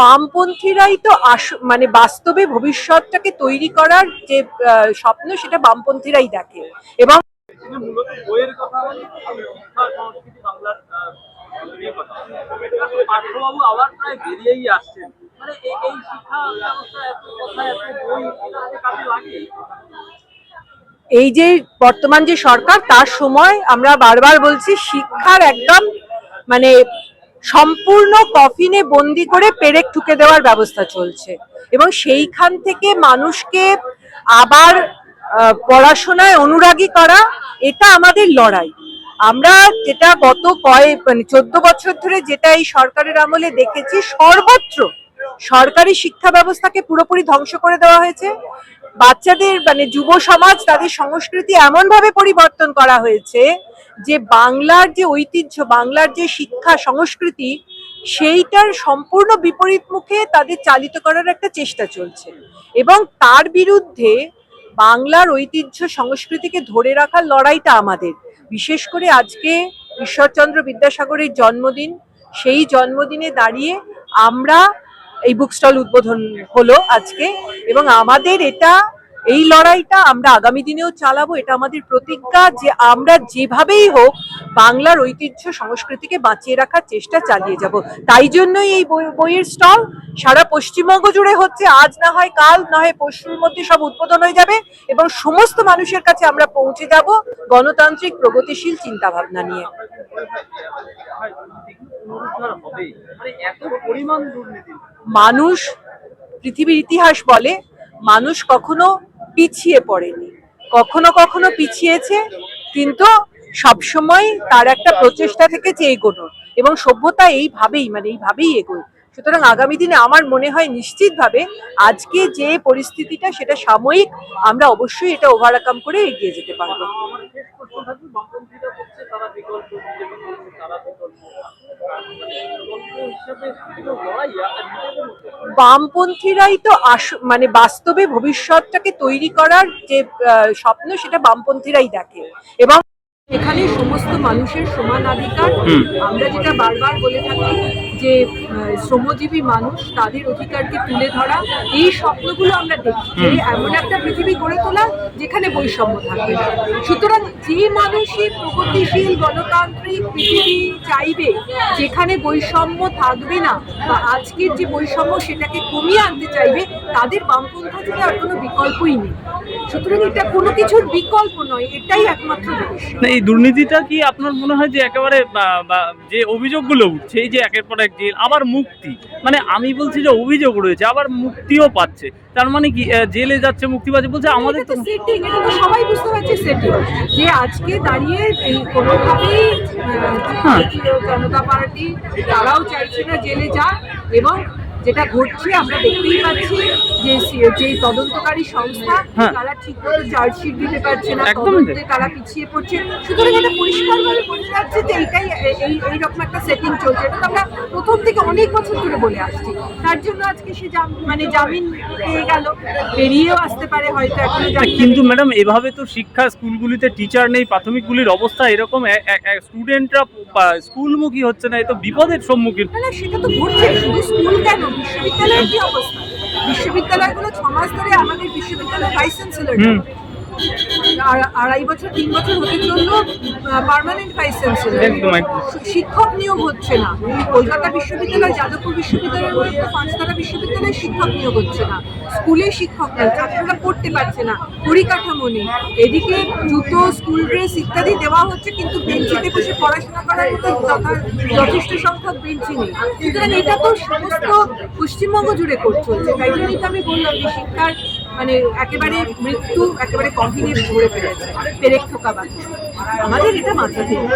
বামপন্থীরাই তো আস মানে বাস্তবে ভবিষ্যৎটাকে তৈরি করার যে স্বপ্ন সেটা বামপন্থীরাই দেখে। এবং পার্থবাবু আবার প্রায় বেরিয়েই আসছেন। মানে এই এই শিক্ষা ব্যবস্থা এত কথা এত বই কাজে লাগে? এই যে বর্তমান যে সরকার তার সময় আমরা বারবার বলছি শিক্ষার একদম মানে সম্পূর্ণ কফিনে বন্দি করে পেরেক ঠুকে দেওয়ার ব্যবস্থা চলছে। এবং সেইখান থেকে মানুষকে আবার পড়াশোনায় অনুরাগী করা, এটা আমাদের লড়াই। আমরা যেটা গত কয়েক মানে চোদ্দ বছর ধরে যেটা এই সরকারের আমলে দেখেছি, সর্বত্র সরকারি শিক্ষা ব্যবস্থাকে পুরোপুরি ধ্বংস করে দেওয়া হয়েছে। বাচ্চাদের মানে যুব সমাজ, তাদের সংস্কৃতি এমন ভাবে পরিবর্তন করা হয়েছে যে বাংলার যে ঐতিহ্য, বাংলার যে শিক্ষা, সংস্কৃতি, সেইটার সম্পূর্ণ বিপরীত মুখে তাদের চালিত করার একটা চেষ্টা চলছে। এবং তার বিরুদ্ধে বাংলার ঐতিহ্য, সংস্কৃতিকে ধরে রাখার লড়াইটা আমাদের। বিশেষ করে আজকে ঈশ্বরচন্দ্র বিদ্যাসাগরের জন্মদিন, সেই জন্মদিনে দাঁড়িয়ে আমরা এই বুক স্টল উদ্বোধন হলো আজকে এবং আমাদের এটা এই লড়াইটা আমরা আগামী দিনেও চালাবো এটা আমাদের প্রতিজ্ঞা যে আমরা যেভাবেই হোক বাংলার ঐতিহ্য সংস্কৃতিকে বাঁচিয়ে রাখার চেষ্টা চালিয়ে যাব তাই জন্যই এই বই- বইয়ের স্টল সারা পশ্চিমবঙ্গ জুড়ে হচ্ছে আজ না হয় কাল না হয় পরশুর মধ্যে সব উদ্বোধন হয়ে যাবে এবং সমস্ত মানুষের কাছে আমরা পৌঁছে যাব গণতান্ত্রিক প্রগতিশীল চিন্তা ভাবনা নিয়ে হয় মানে এত পরিমাণ দুর্নীতি মানুষ পৃথিবীর ইতিহাস বলে, মানুষ কখনো পিছিয়ে পড়েনি। কখনো কখনো পিছিয়েছে, কিন্তু সবসময় তার একটা প্রচেষ্টা থেকে থেকেছে এগোনোর এবং সভ্যতা এইভাবেই মানে এইভাবেই এগোয়। সুতরাং আগামী দিনে আমার মনে হয় নিশ্চিতভাবে আজকে যে পরিস্থিতিটা, সেটা সাময়িক, আমরা অবশ্যই এটা ওভারকাম করে এগিয়ে যেতে পারব আমার শেষ প্রশ্ন থাকবে বামপন্থীরা করছে তারা বিকল্প বিজেপি করছে তারা বিকল্প মানে বিকল্প হিসেবে শুধু লড়াই আর নিজেদের মধ্যে বামপন্থীরাই তো আস মানে বাস্তবে ভবিষ্যৎটাকে তৈরি করার যে স্বপ্ন সেটা বামপন্থীরাই দেখে। এবং এখানে সমস্ত মানুষের সমান অধিকার। আমরা যেটা বারবার বলে থাকি যে শ্রমজীবী মানুষ তাদের অধিকারকে তুলে ধরা এই স্বপ্নগুলো আমরা দেখি যে এমন একটা পৃথিবী গড়ে তোলা যেখানে বৈষম্য থাকবে না। সুতরাং যে মানুষই প্রগতিশীল গণতান্ত্রিক পৃথিবী চাইবে যেখানে বৈষম্য থাকবে না বা আজকের যে বৈষম্য সেটাকে কমিয়ে আনতে চাইবে তাদের বামপন্থা থেকে আর কোনো বিকল্পই নেই। সুতরাং এটা কোনো কিছুর বিকল্প নয় এটাই একমাত্র না এই দুর্নীতিটা কি আপনার মনে হয় যে একেবারে যে অভিযোগগুলো উঠছে এই যে একের পর এক জেল আবার মুক্তি মানে আমি বলছি যে অভিযোগ রয়েছে আবার মুক্তিও পাচ্ছে তার মানে কি জেলে যাচ্ছে মুক্তি পাচ্ছে বলছে আমাদের তো সেটিং এটা তো সবাই বুঝতে পারছে সেটিং যে আজকে দাঁড়িয়ে এই কোনোভাবেই জনতা পার্টি তারাও চাইছে না জেলে যাক এবং যেটা ঘটছে আমরা দেখতেই পাচ্ছি যে যে তদন্তকারী সংস্থা হ্যাঁ। তারা ঠিকমতো চার্জশিট দিতে পারছে না তদন্তে তারা পিছিয়ে পড়ছে। সুতরাং এটা পরিষ্কারভাবে বোঝা যাচ্ছে যে এইটাই এই এইরকম একটা সেটিং চলছে। এটা তো আমরা প্রথম থেকে অনেক বছর ধরে বলে আসছি। তার জন্য আজকে সে মানে জামিন পেয়ে গেল। বেরিয়েও আসতে পারে হয়তো এখন কিন্তু ম্যাডাম এভাবে তো শিক্ষা স্কুলগুলিতে টিচার নেই প্রাথমিকগুলির অবস্থা এরকম। স্টুডেন্টরা স্কুলমুখী হচ্ছে না এ তো বিপদের সম্মুখীন। না, সেটা তো ঘটছে। শুধু স্কুল কেন? বিশ্ববিদ্যালয়ের কি অবস্থা? বিশ্ববিদ্যালয়গুলো ছ মাস ধরে আমাদের বিশ্ববিদ্যালয়ের ভাইস চ্যান্সেলর। আড়াই বছর তিন বছর হতে চলল পার্মানেন্ট ভাইস চ্যান্সেলর। শিক্ষক নিয়োগ হচ্ছে না। কলকাতা বিশ্ববিদ্যালয় যাদবপুর বিশ্ববিদ্যালয়ের মতো পাঁচতলা বিশ্ববিদ্যালয়ে শিক্ষক নিয়োগ হচ্ছে না। স্কুলে শিক্ষক নেই ছাত্ররা পড়তে পারছে না পরিকাঠামো নেই। এদিকে জুতো স্কুল ড্রেস ইত্যাদি দেওয়া হচ্ছে কিন্তু বেঞ্চিতে বসে পড়াশোনা করার মতো যথা- যথেষ্ট সংখ্যক বেঞ্চি নেই। সুতরাং এটা তো সমস্ত পশ্চিমবঙ্গ জুড়ে করছে। তাই জন্যই তো আমি বললাম যে শিক্ষার মানে একেবারে মৃত্যু একেবারে কফিনে ভরে পেরেক ঠোকা বাকি আমাদের এটা মাথা থেকে